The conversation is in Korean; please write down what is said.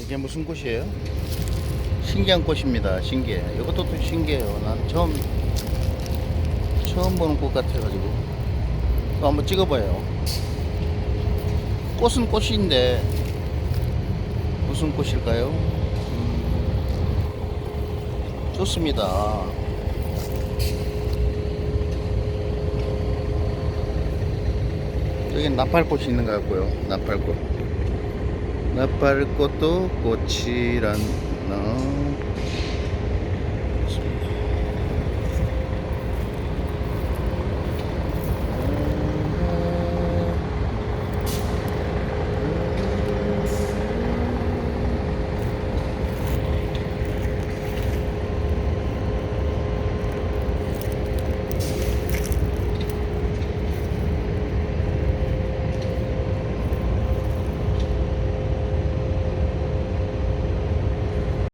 이게 무슨 꽃이에요? 신기한 꽃입니다. 신기해. 이것도 또 신기해요. 난 처음 처음 보는 꽃 같아가지고 또 한번 찍어봐요. 꽃은 꽃인데 무슨 꽃일까요? 음, 좋습니다. 여기 나팔꽃이 있는 것 같고요. 나팔꽃. 나팔 꽃도 꽃이란 나